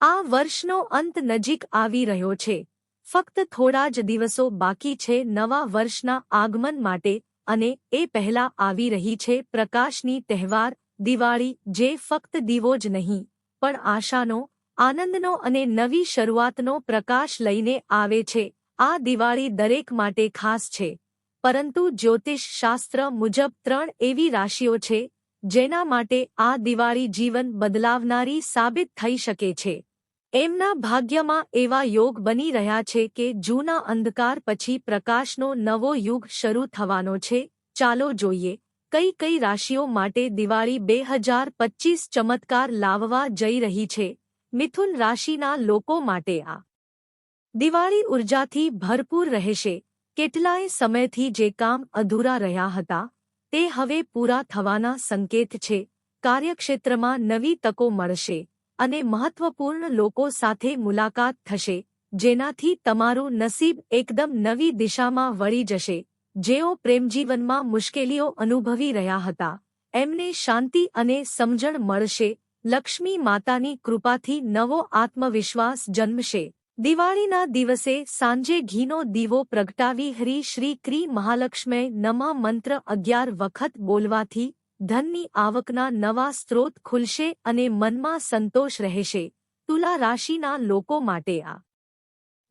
આ વર્ષનો અંત નજીક આવી રહ્યો છે. ફક્ત થોડા જ દિવસો બાકી છે નવા વર્ષના આગમન માટે અને એ પહેલા આવી રહી છે પ્રકાશની તહેવાર, દિવાળી, જે ફક્ત દીવો જ નહીં, પણ આશાનો, આનંદનો અને નવી શરૂઆતનો પ્રકાશ લઈને આવે છે. આ દિવાળી દરેક માટે ખાસ છે. પરંતુ જ્યોતિષ શાસ્ત્ર મુજબ ત્રણ એવી રાશિઓ છે, જેના માટે આ દિવાળી જીવન બદલાવનારી સાબિત થઈ શકે છે. એમના ભાગ્યમાં એવા યોગ બની રહ્યા છે કે જૂના અંધકાર પછી પ્રકાશનો નવો યુગ શરૂ થવાનો છે. ચાલો જોઈએ. કઈ કઈ રાશિઓ માટે દિવાળી બે હજાર પચીસ ચમત્કાર લાવવા જઈ રહી છે? મિથુન રાશિના લોકો માટે આ. દિવાળી ઉર્જાથી ભરપૂર રહેશે. કેટલાય સમયથી જે કામ અધૂરા રહ્યા હતા, તે હવે પૂરા થવાના સંકેત છે. કાર્યક્ષેત્રમાં નવી તકો મળશે. અને મહત્વપૂર્ણ લોકો સાથે મુલાકાત થશે, જેનાથી તમારું નસીબ એકદમ નવી દિશામાં વળી જશે. જેઓ પ્રેમજીવનમાં મુશ્કેલીઓ અનુભવી રહ્યા હતા, એમને શાંતિ અને સમજણ મળશે, લક્ષ્મી માતાની કૃપાથી નવો આત્મવિશ્વાસ જન્મશે. દિવાળીના દિવસે સાંજે ઘીનો દીવો પ્રગટાવી હરી શ્રી ક્રી મહાલક્ષ્મે નમા મંત્ર અગિયાર વખત બોલવાથી ધનની આવકના નવા સ્ત્રોત ખુલશે અને મનમાં સંતોષ રહેશે, તુલા રાશિના લોકો માટે આ.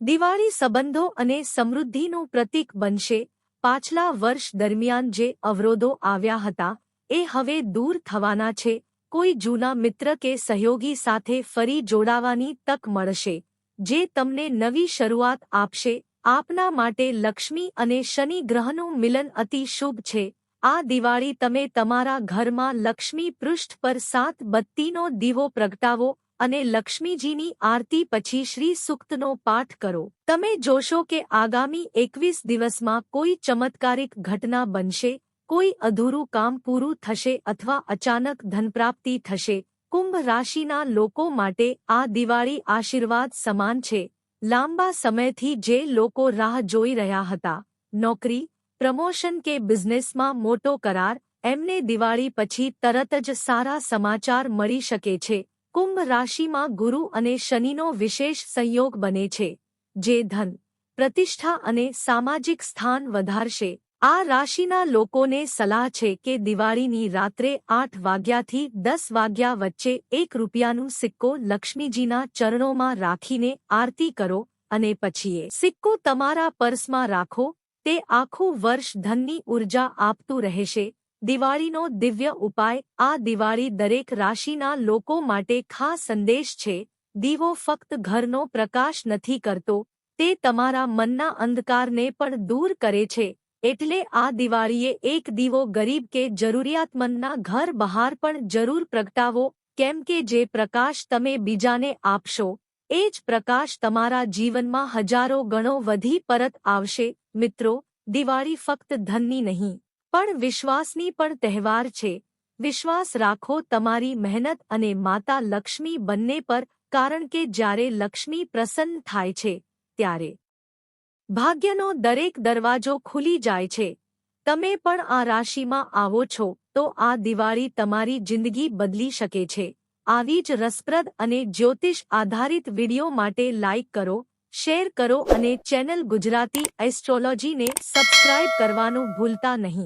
દિવાળી સંબંધો અને સમૃદ્ધિનું પ્રતીક બનશે. પાછલા વર્ષ દરમિયાન જે અવરોધો આવ્યા હતા, એ હવે દૂર થવાના છે. કોઈ જૂના મિત્ર કે સહયોગી સાથે ફરી જોડાવાની તક મળશે, જે તમને નવી શરૂઆત આપશે. આપના માટે લક્ષ્મી અને શનિ ગ્રહનું મિલન અતિ શુભ છે. આ દિવાળી તમે તમારા ઘરમાં લક્ષ્મી પૃષ્ઠ પર સાત બત્તીનો દીવો પ્રગટાવો અને લક્ષ્મીજીની આરતી પછી શ્રી સુક્તનો પાઠ કરો. તમે જોશો કે આગામી એકવીસ દિવસમાં કોઈ ચમત્કારિક ઘટના બનશે, કોઈ અધૂરું કામ પૂરું થશે અથવા અચાનક ધનપ્રાપ્તિ થશે. કુંભ રાશિના લોકો માટે આ દિવાળી આશીર્વાદ સમાન છે. લાંબા સમયથી જે લોકો રાહ જોઈ રહ્યા હતા, નોકરી પ્રમોશન કે બિઝનેસમાં મોટો કરાર, એમને દિવાળી પછી તરત જ સારા સમાચાર મળી શકે છે. કુંભ રાશિમાં ગુરુ અને શનિનો વિશેષ સંયોગ બને છે, જે ધન, પ્રતિષ્ઠા અને સામાજિક સ્થાન વધારશે. આ રાશિના લોકોને સલાહ છે કે દિવાળીની રાત્રે આઠ વાગ્યાથી દસ વાગ્યા વચ્ચે એક રૂપિયાનું સિક્કો લક્ષ્મીજીના ચરણોમાં રાખીને આરતી કરો અને પછીએ સિક્કો તમારા પર્સમાં રાખો તે આખું વર્ષ ધનની ઊર્જા આપતું રહેશે. દિવાળીનો દિવ્ય ઉપાય, આ દિવાળી દરેક રાશિના લોકો માટે ખાસ સંદેશ છે. દીવો ફક્ત ઘરનો પ્રકાશ નથી કરતો, તે તમારા મનના અંધકારને પણ દૂર કરે છે. એટલે આ દિવાળીએ એક દીવો ગરીબ કે જરૂરિયાતમંદના ઘર બહાર પણ જરૂર પ્રગટાવો, કેમ કે જે પ્રકાશ તમે બીજાને આપશો એ જ પ્રકાશ તમારા જીવનમાં હજારો ગણો વધી પરત આવશે. મિત્રો, દિવાળી ફક્ત ધનની નહીં, પણ વિશ્વાસની પણ તહેવાર છે. વિશ્વાસ રાખો તમારી મહેનત અને માતા લક્ષ્મી બંને પર, કારણ કે જ્યારે લક્ષ્મી પ્રસન્ન થાય છે, ત્યારે ભાગ્યનો દરેક દરવાજો ખુલી જાય છે. તમે પણ આ રાશિમાં આવો છો, તો આ દિવાળી તમારી જિંદગી બદલી શકે છે. આવી જ રસપ્રદ અને જ્યોતિષ આધારિત વીડિયો માટે લાઇક કરો, શેર કરો અને ચેનલ ગુજરાતી એસ્ટ્રોલોજીને સબસ્ક્રાઇબ કરવાનું ભૂલતા નહીં.